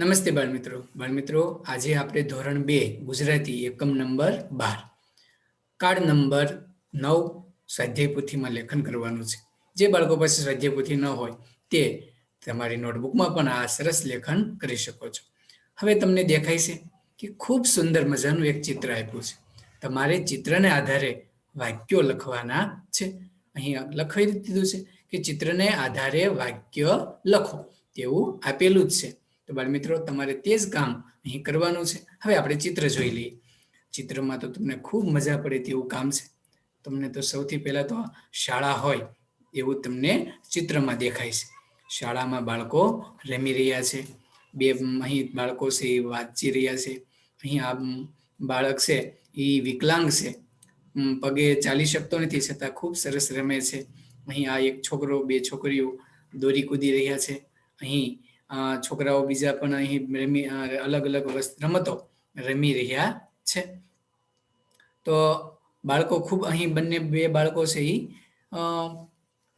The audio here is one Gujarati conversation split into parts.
નમસ્તે બાળમિત્રો. બાળમિત્રો, આજે આપણે ધોરણ બે, ગુજરાતી એકમ નંબર બાર. કાર્ડ નંબર નવ સ્વાધ્યાય પોથીમાં લેખન કરવાનું છે. જે બાળકો પાસે સ્વાધ્યાય પોથી ન હોય તે તમારી નોટબુકમાં પણ આ સરસ લેખન કરી શકો છો. હવે તમને દેખાય છે કે ખૂબ સુંદર મજાનું એક ચિત્ર આપ્યું છે. તમારે ચિત્રને આધારે વાક્યો લખવાના છે. અહીં લખાઈ દીધું છે કે ચિત્રને આધારે વાક્ય લખો. તેવું આપેલું જ છે. તો બાળ મિત્રો તમારે તે જ કામ અહીં કરવાનું છે. હવે આપણે ચિત્ર જોઈ લઈએ. ચિત્રમાં તો તમને ખૂબ મજા પડે તેવું કામ છે. તમને તો સૌથી પહેલા તો શાળા હોય એવું તમને ચિત્રમાં દેખાય છે. શાળામાં બાળકો રમી રહ્યા છે. બે અહીં બાળકો છે એ વાંચી રહ્યા છે. અહીં આ બાળક છે એ વિકલાંગ છે. પગે ચાલી શકતો નથી, છતાં ખૂબ સરસ રમે છે. અહીં આ એક છોકરો, બે છોકરીઓ દોરી કૂદી રહ્યા છે. અહીં છોકરાઓ બીજા પણ અહીં રમી અલગ અલગ રમતો રમી રહ્યા છે. તો બાળકો ખૂબ અહીં બંને બે બાળકો છે એ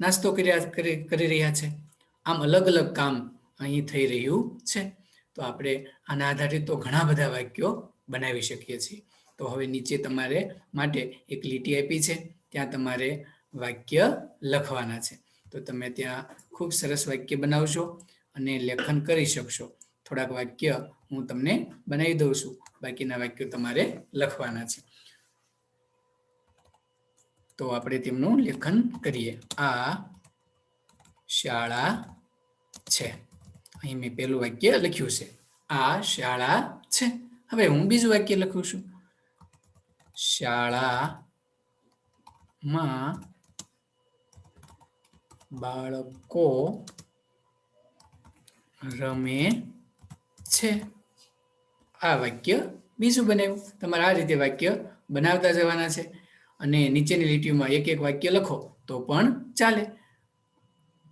નાસ્તો કર્યા કરી રહ્યા છે. આમ અલગ અલગ કામ અહીં થઈ રહ્યું છે. તો આપણે આના આધારિત તો ઘણા બધા વાક્યો બનાવી શકીએ છીએ. તો હવે નીચે તમારે માટે એક લીટી આપી છે. ત્યાં તમારે વાક્ય લખવાના છે. તો તમે ત્યાં ખૂબ સરસ વાક્ય બનાવશો અને લેખન કરી શકશો. થોડાક વાક્ય હું તમને બનાવી દઉં છું. બાકીના વાક્યો તમારે લખવાના છે. તો આપણે તેમનું લેખન કરીએ. આ શાળા છે. અહીં મેં પહેલું વાક્ય લખ્યું છે. આ શાળા છે. હવે હું બીજું વાક્ય લખું છું. શાળામાં બાળકો રમે છે. આ વાક્ય બીજું બનાવ્યું. તમારે આ રીતે વાક્ય બનાવતા જવાના છે. અને નીચેની લીટીઓમાં એક એક વાક્ય લખો તો પણ ચાલે.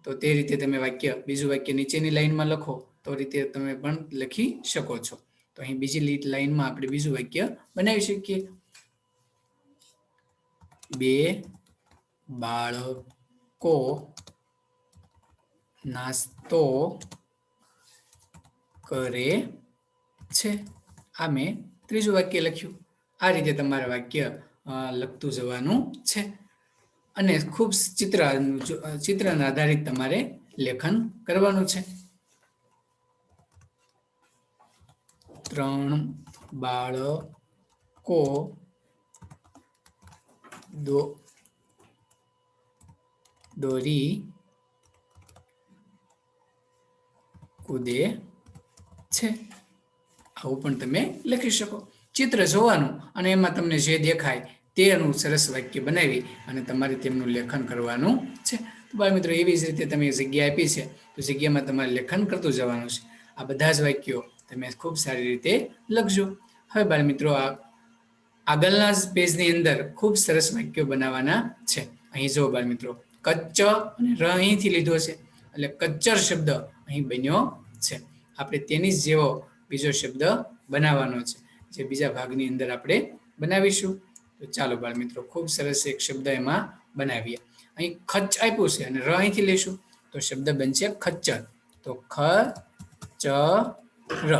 તો તે રીતે તમે વાક્ય, બીજું વાક્ય નીચેની લાઈનમાં લખો તો રીતે તમે પણ લખી શકો છો. તો અહીં બીજી લાઈનમાં આપણે બીજું વાક્ય બનાવી શકીએ. બે બાળકો નાસ્તો કરે છે. આ મેં ત્રીજું વાક્ય લખ્યું. આ રીતે તમારે વાક્ય લખતું જવાનું છે. અને ખૂબ ચિત્ર ચિત્રના આધારિત તમારે લેખન કરવાનું છે. ત્રણ બાળકો, દો, દોરી, કૂદે છે? આવું પણ તમે લખી શકો. ચિત્ર જોવાનું અને એમાં તમને જે દેખાય તેનું સરસ વાક્ય બનાવી અને તમારે તેમનું લેખન કરવાનું છે. તો બાળ મિત્રો, એવી જ રીતે તમે જગ્યા આપી છે, તો જગ્યામાં તમારે લેખન કરતું જવાનું છે. આ બધા જ વાક્યો તમે ખૂબ સારી રીતે લખજો. હવે બાળ મિત્રો, આ આગળના પેજની અંદર ખૂબ સરસ વાક્યો બનાવવાના છે. અહીં જો બાળ મિત્રો, કચ્ચ અને ર અહીંથી લીધો છે. એટલે કચ્ચર શબ્દ અહીં બન્યો છે. આપણે તેની જેવો બીજો શબ્દ બનાવવાનો છે, જે બીજા ભાગની અંદર આપણે બનાવીશું. તો ચાલો બાળ મિત્રો, ખૂબ સરસ એક શબ્દ એમાં બનાવીએ. અહીં ખચ્ચ આપ્યું છે અને ર અહીંથી લઈશું. તો શબ્દ બનશે ખચ્ચર. તો ખ ચ ર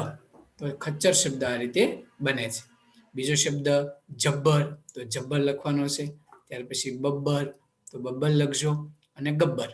તો ખચ્ચર શબ્દ આ રીતે બને છે. બીજો શબ્દ જબ્બર. તો જબ્બર લખવાનો છે. ત્યાર પછી બબ્બર. તો બબ્બર લખજો અને ગબ્બર.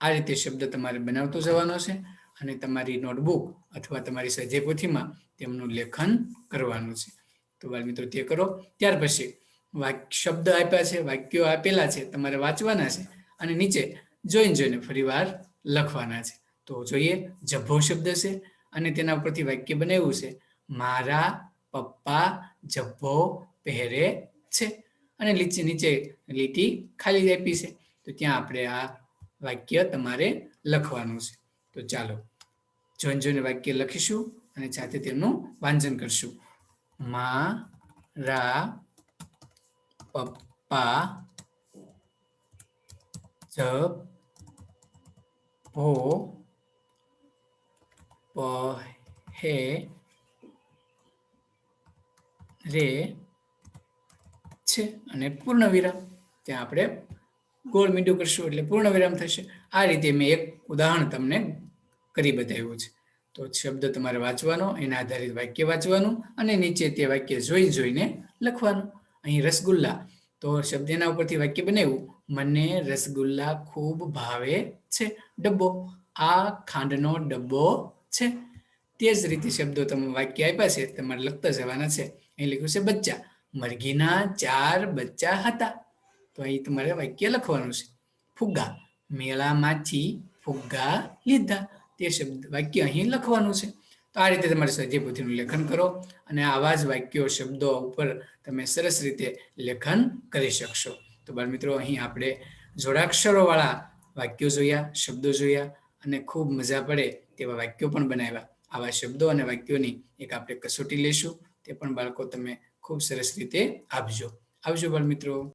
આ રીતે શબ્દ તમારે બનાવતો જવાનો છે. અને તમારી નોટબુક અથવા તમારી સજે પોથીમાં તેમનું લેખન કરવાનું છે. તો મિત્રો તે કરો. ત્યાર પછી વાક્ય શબ્દ આપ્યા છે, વાક્યો આપેલા છે, તમારે વાંચવાના છે અને નીચે જોઈને જોઈને ફરીવાર લખવાના છે. તો જોઈએ, જભ્ભો શબ્દ છે અને તેના ઉપરથી વાક્ય બનાવ્યું છે. મારા પપ્પા જભ્ભો પહેરે છે. અને નીચે નીચે લીટી ખાલી આપી છે. તો ત્યાં આપણે આ વાક્ય તમારે લખવાનું છે. તો ચાલો જોઈને જોઈને વાક્ય લખીશું અને જાતે તેમનું વાંચન કરશું. મારા પપ્પા જભો પહે, રે, છે અને પૂર્ણ વિરામ ત્યાં આપણે ગોળ મીંડું કરશું એટલે પૂર્ણ વિરામ થશે. આ રીતે મેં એક ઉદાહરણ તમને કરી બતાવ્યું છે. તો શબ્દ તમારે વાંચવાનો, એના આધારિત વાક્ય વાંચવાનું અને નીચે તે વાક્ય જોઈ જોઈને લખવાનું. અહીં રસગુલ્લા. તો શબ્દ એના ઉપરથી વાક્ય બનાવ્યું, મને રસગુલ્લા ખૂબ ભાવે છે. ડબ્બો. આ ખાંડનો ડબ્બો છે. તે જ રીતે શબ્દો તમે વાક્ય આપ્યા છે, તમારે લખતા જવાના છે. અહીં લખ્યું છે, બચ્ચા. મરઘીના ચાર બચ્ચા હતા. તો અહીં તમારે વાક્ય લખવાનું છે, ફુગ્ગા. મેળામાંથી ફુગ્ગા લીધા. તે શબ્દ વાક્ય અહીં લખવાનું છે. તો આ રીતે તમારે પોથીનું લેખન કરો અને આવા જ વાક્યો, શબ્દો ઉપર તમે સરસ રીતે લેખન કરી શકશો. તો બાળ મિત્રો અહીં આપણે જોડાક્ષરોવાળા વાક્યો જોયા, શબ્દો જોયા અને ખૂબ મજા પડે તેવા વાક્યો પણ બનાવ્યા. આવા શબ્દો અને વાક્યોની એક આપણે કસોટી લેશું તે પણ બાળકો તમે ખૂબ સરસ રીતે આપજો. આવજો બાળ મિત્રો